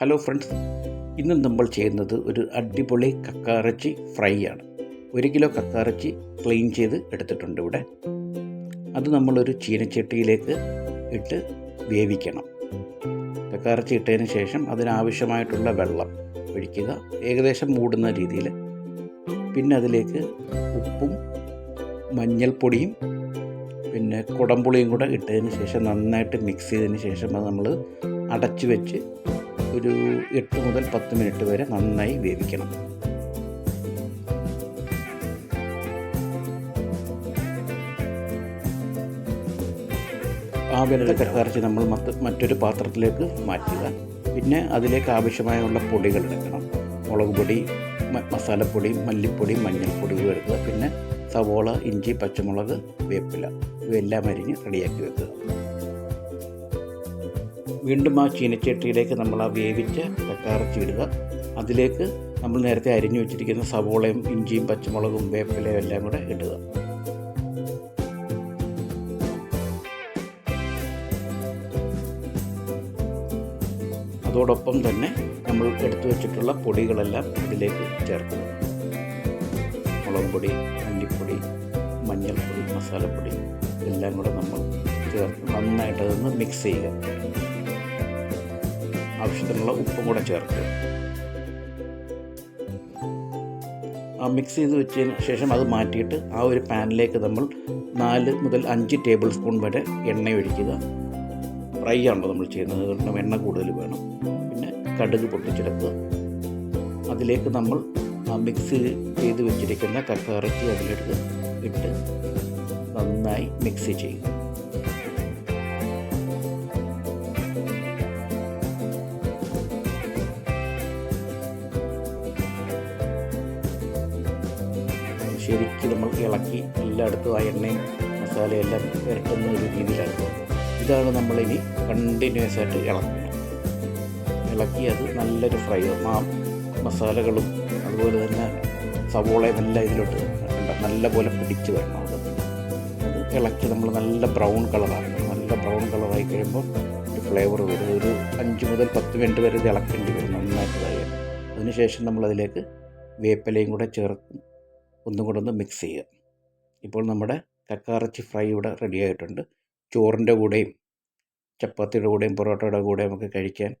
Hello friends ഇന്ന് നമ്മൾ ചെയ്യുന്നത് ഒരു അടിപൊളി കക്കാറച്ചി ഫ്രൈ ആണ്. ഒരു കിലോ കക്കാറച്ചി ക്ലീൻ ചെയ്ത് എടുത്തിട്ടുണ്ട് ഇവിടെ. അത് നമ്മളൊരു ചീനച്ചട്ടിയിലേക്ക് ഇട്ട് വേവിക്കണം. കക്കാറച്ചി ഇട്ടതിന് ശേഷം അതിനാവശ്യമായിട്ടുള്ള വെള്ളം ഒഴിക്കുക. ഏകദേശം മൂടുന്ന രീതിയിൽ. പിന്നെ അതിലേക്ക് ഉപ്പും മഞ്ഞൾപ്പൊടിയും പിന്നെ കുടംപുളിയും കൂടെ ഇട്ടതിന് ശേഷം നന്നായിട്ട് മിക്സ് ചെയ്തതിന് ശേഷം അത് നമ്മൾ അടച്ചു വെച്ച് ഒരു എട്ട് മുതൽ പത്ത് മിനിറ്റ് വരെ നന്നായി വേവിക്കണം. ആ വെന്ത കക്കറച്ചി നമ്മൾ മറ്റ് മറ്റൊരു പാത്രത്തിലേക്ക് മാറ്റുക. പിന്നെ അതിലേക്ക് ആവശ്യമായുള്ള പൊടികൾ എടുക്കണം മുളക് പൊടി മസാലപ്പൊടി മല്ലിപ്പൊടി മഞ്ഞൾപ്പൊടി എടുക്കുക പിന്നെ സവോള ഇഞ്ചി പച്ചമുളക് വേപ്പില. ഇവയെല്ലാം അരിഞ്ഞ് റെഡിയാക്കി വെക്കുക. വീണ്ടും ആ ചീനച്ചട്ടിയിലേക്ക് നമ്മൾ ആ വേവിച്ച കക്കാറച്ചി ഇടുക. അതിലേക്ക് നമ്മൾ നേരത്തെ അരിഞ്ഞു വെച്ചിരിക്കുന്ന സവോളയും ഇഞ്ചിയും പച്ചമുളകും വേപ്പിലയും എല്ലാം കൂടെ ഇടുക. അതോടൊപ്പം തന്നെ നമ്മൾ എടുത്തു വെച്ചിട്ടുള്ള പൊടികളെല്ലാം ഇതിലേക്ക് ചേർക്കുക. മുളക് പൊടി മല്ലിപ്പൊടി മഞ്ഞൾപ്പൊടി മസാലപ്പൊടി എല്ലാം കൂടെ നമ്മൾ ചേർത്ത് നന്നായിട്ട് അതൊന്ന് മിക്സ് ചെയ്യുക. ആവശ്യത്തിനുള്ള ഉപ്പും കൂടെ ചേർക്കുക ആ മിക്സ് ചെയ്ത് വെച്ചതിന് ശേഷം അത് മാറ്റിയിട്ട് ആ ഒരു പാനിലേക്ക് നമ്മൾ നാല് മുതൽ അഞ്ച് ടേബിൾ സ്പൂൺ വരെ എണ്ണ ഒഴിക്കുക. ഫ്രൈ ആണല്ലോ നമ്മൾ ചെയ്യുന്നത് കാരണം എണ്ണ കൂടുതൽ വേണം. പിന്നെ കടുക് പൊട്ടിച്ചെടുക്കുക. അതിലേക്ക് നമ്മൾ ആ മിക്സ് ചെയ്ത് വെച്ചിരിക്കുന്ന കക്കറക്കി അതിലെടുത്ത് ഇട്ട് നന്നായി മിക്സ് ചെയ്യുക. ശരിക്കും നമ്മൾ ഇളക്കി എല്ലായിടത്തും ആ എണ്ണയും മസാലയെല്ലാം ഇരട്ടുന്ന ഒരു രീതിയിലാണ് ഇതാണ് നമ്മളിനി കണ്ടിന്യൂസ് ആയിട്ട് ഇളക്കുക. ഇളക്കി അത് നല്ലൊരു ഫ്രൈ ആ മസാലകളും അതുപോലെ തന്നെ സവോളയും എല്ലാം ഇതിലോട്ട് നല്ല നല്ലപോലെ പിടിച്ച് വരണം അത്. ഇളക്കി നമ്മൾ നല്ല ബ്രൗൺ കളറാക്കണം നല്ല ബ്രൗൺ കളറായി കഴിയുമ്പോൾ ഒരു ഫ്ലേവർ വരും. ഒരു അഞ്ച് മുതൽ പത്ത് മിനിറ്റ് വരെ ഇത് ഇളക്കേണ്ടി വരും. നന്നായിട്ട് കഴിയും അതിനുശേഷം നമ്മളതിലേക്ക് വേപ്പിലയും കൂടെ ചേർക്കും ഒന്നും കൂടെ ഒന്ന് മിക്സ് ചെയ്യുക. ഇപ്പോൾ നമ്മുടെ കക്കാറച്ചി ഫ്രൈ ഇവിടെ റെഡി ആയിട്ടുണ്ട്. ചോറിന്റെ കൂടെയും ചപ്പാത്തിയുടെ കൂടെയും പൊറോട്ടയുടെ കൂടെയും ഒക്കെ കഴിക്കാൻ